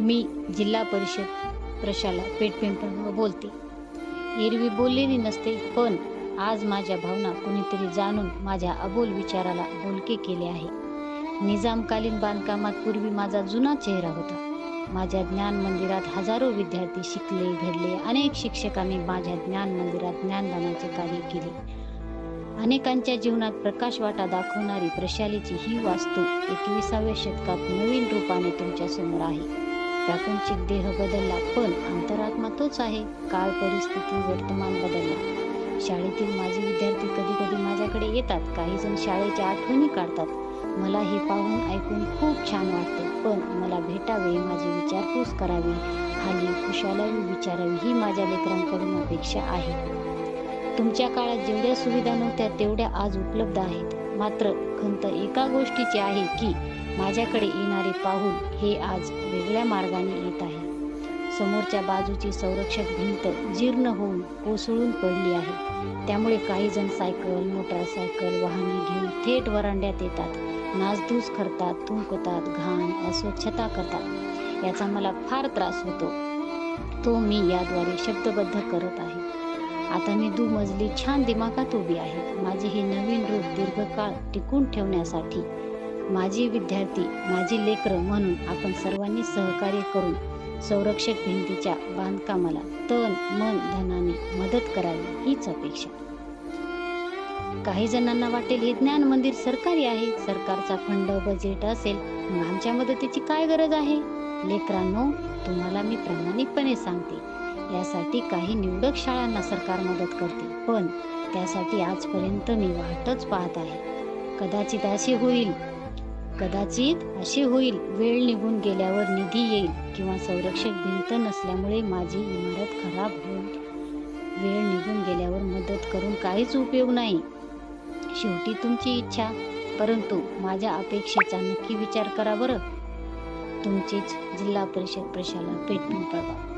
मी जिल्हा परिषद प्रशाला पेठपिंपळ बोलते. एरवी बोललेली नसते पण आज माझ्या भावना कुणीतरी जाणून माझ्या अबोल विचाराला बोलके केले आहे. निजामकालीन बांधकामात पूर्वी माझा जुना चेहरा होता. माझ्या ज्ञान मंदिरात हजारो विद्यार्थी शिकले घडले अनेक शिक्षकांनी माझ्या ज्ञान मंदिरात ज्ञानदानाचे कार्य केले. अनेकांच्या जीवनात प्रकाश वाटा दाखवणारी प्रशालेची ही वास्तू एकविसाव्या शतकात नवीन रूपाने तुमच्यासमोर आहे. प्रापंचिक देह बदलला पण अंतरात्मा तोच आहे. काळ परिस्थिती वर्तमान बदलला. शाळेतील माझे विद्यार्थी कधी कधी माझ्याकडे येतात. काही जण शाळेच्या आठवणी काढतात. मला हे पाहून ऐकून खूप छान वाटते पण मला भेटावे माझी विचारपूस करावी. खाली कुशालावी विचारावी ही माझ्या लेकरांकडून अपेक्षा आहे. तुमच्या काळात जेवढ्या सुविधा नव्हत्या तेवढ्या आज उपलब्ध आहेत. मात्र खंत एका गोष्टीची आहे की माझ्याकडे येणारे पाहून हे आज वेगळ्या मार्गाने येत आहे. समोरच्या बाजूची संरक्षक भिंत जीर्ण होऊन कोसळून पडली आहे. त्यामुळे काही जण सायकल मोटारसायकल वाहने घेऊन थेट वरांड्यात येतात. नासधूस करतात थुंकतात घाण अस्वच्छता करतात. याचा मला फार त्रास होतो. तो मी याद्वारे शब्दबद्ध करत आहे. आता मी दुमजली छान दिमागात उभी आहे. माझे हे नवीन रूप दीर्घकाळ टिकून ठेवण्यासाठी माझी विद्यार्थी माझी लेकरं म्हणून आपण सर्वांनी सहकार्य करून संरक्षक भिंतीच्या बांधकामाला तन मन धनाने मदत करावी हीच अपेक्षा. काही जणांना वाटेल हे ज्ञान मंदिर सरकारी आहे सरकारचा फंड बजेट असेल मग आमच्या मदतीची काय गरज आहे? लेकरांनो तुम्हाला मी प्रामाणिकपणे सांगते यासाठी काही निवडक शाळांना सरकार मदत करते पण त्यासाठी आजपर्यंत मी वाटच पाहत आहे. कदाचित असे होईल कदाचित असे होईल. वेळ निघून गेल्यावर निधी येईल किंवा संरक्षक भिंत नसल्यामुळे माझी इमारत खराब होईल. वेळ निघून गेल्यावर मदत करून काहीच उपयोग नाही. शेवटी तुमची इच्छा. परंतु माझ्या अपेक्षेचा नक्की विचार करा बरं. तुमचीच जिल्हा परिषद प्रशाला पेट पिंपळगाव.